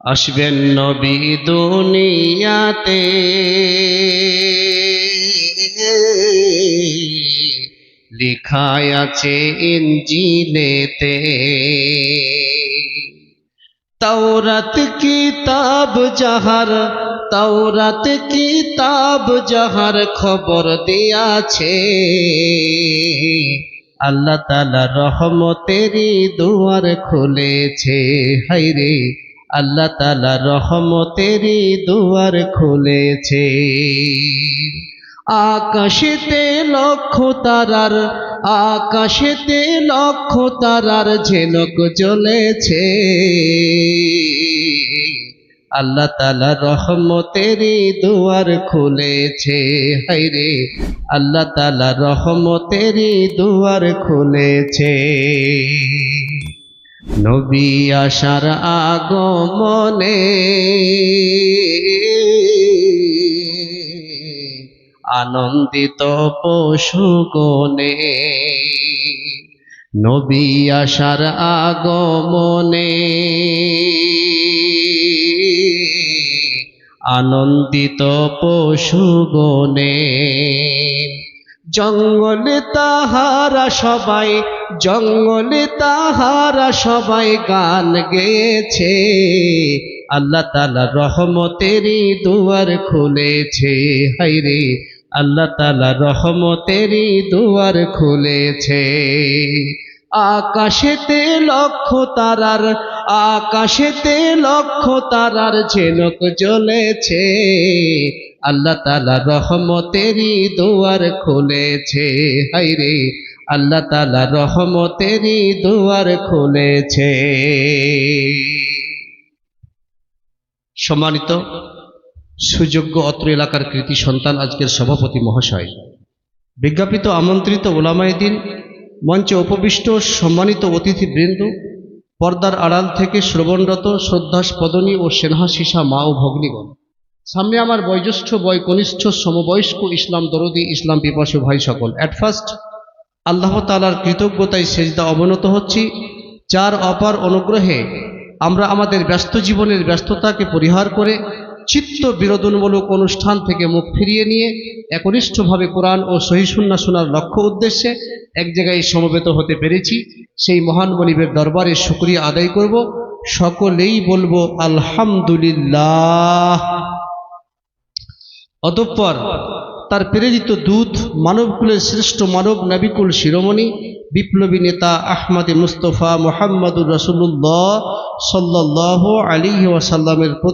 আসবেন নবী দুনিয়াতে। লিখায় আছে ইঞ্জিলেতে। তাওরাত কিতাব যাহার তাওরাত কিতাব যাহার খবর দিয়াছে। আল্লাহ তালা রহমতেরই দুয়ার খুলেছে। হাইরে আল্লাহ তালা রহমতেরই দুয়ার খুলেছে। আকাশেতে লক্ষ তারার, আকাশেতে লক্ষ তারার ঝেনক জ্বলেছে। আল্লাহ তালা রহমতেরই দুয়ার খুলেছে। হাইরে আল্লাহ তালা রহমতেরই দুয়ার খুলেছে। নবী আসার আগমনে আনন্দিত পশুগণে নবী আসার আগমনে আনন্দিত পশুগণে জঙ্গলে তাহারা সবাই, জঙ্গলে তাহারা সবাই গান গেয়েছে। আল্লাহ তালা রহমতেরই দুয়ার খুলেছে। হাইরে আল্লাহ তালা রহমতেরই দুয়ার খুলেছে। আকাশেতে লক্ষ তারার আকাশেতে লক্ষ তারার ঝেনক জ্বলেছে। আল্লাহ তালা রহমতেরই দুয়ার খুলেছে। হাইরে আল্লাহ তালা রহমতেরই দুয়ার খুলেছে। সম্মানিত, সুযোগ্য অত্র এলাকার কৃতি সন্তান আজকের সভাপতি মহাশয়, বিজ্ঞাপিত আমন্ত্রিত ওলামাইদিন মঞ্চে উপবিষ্ট সম্মানিত অতিথিবৃন্দ পর্দার আড়াল থেকে শ্রবণরত শ্রদ্ধাস পদনী ও সেনহাসিসা মা ও ভগ্নীগণ। সামনে আমার বয়োজ্যেষ্ঠ বয় কনিষ্ঠ সমবয়স্ক ইসলাম দরদি, ইসলাম পিপাসু ভাই সকল। অ্যাট ফার্স্ট আল্লাহ তালার কৃতজ্ঞতায় সেজদা অবনত হচ্ছি। যার অপার অনুগ্রহে আমরা আমাদের ব্যস্ত জীবনের ব্যস্ততাকে পরিহার করে চিত্ত বিনোদনমূলক অনুষ্ঠান থেকে মুখ ফিরিয়ে নিয়ে একনিষ্ঠভাবে কোরআন ও সহিশুন্না শোনার লক্ষ্য উদ্দেশ্যে এক জায়গায় সমবেত হতে পেরেছি। সেই মহান মনিবের দরবারে শুক্রিয়া আদায় করব। সকলেই বলব আলহামদুলিল্লাহ। অতঃপর তার প্রেরিত দূত, মানবকুলের শ্রেষ্ঠ মানব নবিকুল শিরোমণি, বিপ্লবী নেতা আহমদ মুস্তফা মোহাম্মদুর রসুল্লাহ সাল্লাহ আলী ওয়াসাল্লামের